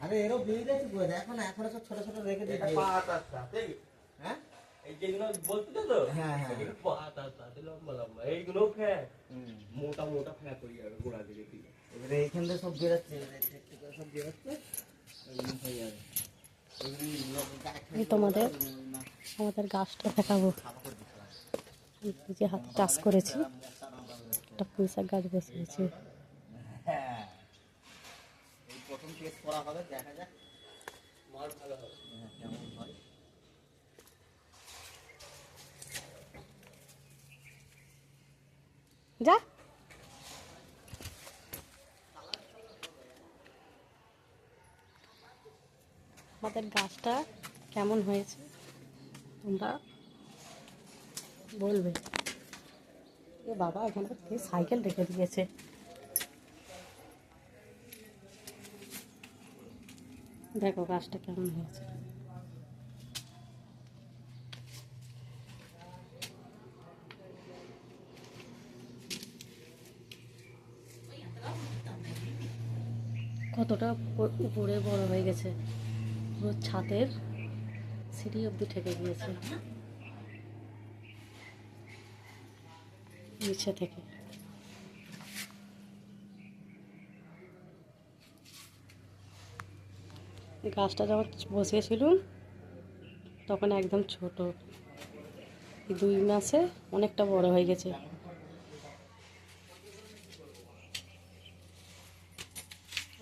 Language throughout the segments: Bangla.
আরে এরও বেরিয়ে গেছে গো দেখো না এখনও সব ছোট ছোট রেখে দিয়েছে। সাথে হ্যাঁ? এই যেগুলো বলছিলে তো হ্যাঁ, হ্যাঁ। এগুলো পাতার সাথে লম্বা লম্বা এইগুলো। মোটা মোটা ফ্যাট হয়ে যাবে গোড়া দিকে দিকে এবারে এইখান থেকে সব বেরোচ্ছে একটু করে সব বেরোচ্ছে হয়ে যাবে। তোমাদের আমাদের গাছটা দেখাবো। করে। নিজে হাতে চাষ করেছি একটা পুঁই শাক গাছ বসিয়েছি হ্যাঁ এই প্রথম টেস্ট করা হবে দেখা যাক। মার ভালো হবে। হ্যাঁ, কেমন হয়। যা। আমাদের গাছটা কেমন হয়েছে? তোমরা বলবে। এ বাবা এখানে সাইকেল রেখে দিয়েছে। দেখো গাছটা কেমন হয়েছে। কতটা উপ- উপরে বড় হয়ে গেছে। পুরো ছাদের সিঁড়ি অবধি ঠেকে গিয়েছে। নিচে থেকে। গাছটা যখন বসিয়েছিলাম, তখন একদম ছোট। দুই মাসে অনেকটা বড় হয়ে গেছে।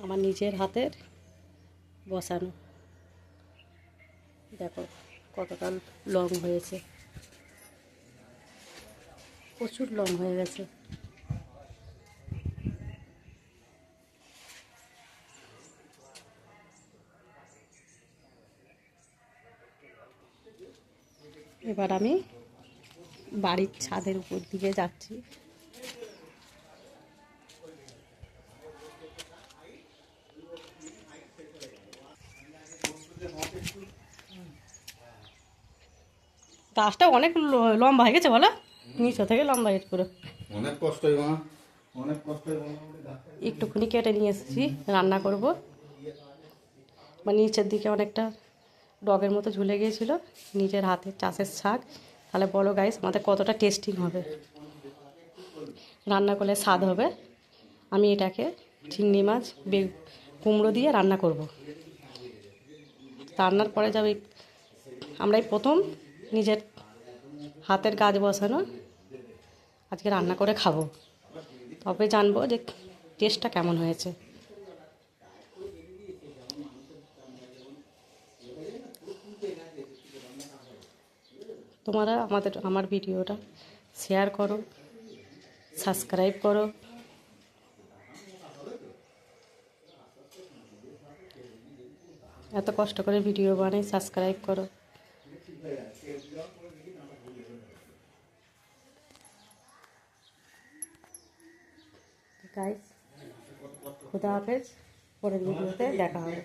আমার নিজের হাতের বসানো। দেখো কতটা লং হয়েছে। প্রচুর লং হয়ে গেছে। এবার আমি বাড়ির ছাদের উপর দিকে যাচ্ছি। গাছটা অনেক লম্বা হয়ে গেছে বলো? নিচে থেকে লম্বা হয়ে পুরো। অনেক কষ্ট অনেক কষ্ট একটুখানি কেটে নিয়ে এসেছি রান্না করব। বা নিচের দিকে অনেকটা ডগের মতো ঝুলে গিয়েছিল, নিজের হাতে চাষের শাক। তাহলে বলো গাইস আমাদের কতটা টেস্টিং হবে? রান্না করলে স্বাদ হবে। আমি এটাকে চিংড়ি মাছ, বে কুমড়ো দিয়ে রান্না করব। রান্নার পরে যাবে, আমরাই প্রথম নিজের হাতের গাছ বসানো, আজকে রান্না করে খাব। তবে জানব যে টেস্টটা কেমন হয়েছে। তোমরা আমাদের, আমার ভিডিওটা শেয়ার করো সাবস্ক্রাইব করো। এত কষ্ট করে ভিডিও বানাই সাবস্ক্রাইব করো। গাইস খুদা হাফেজ, পরের ভিডিওতে দেখা হবে।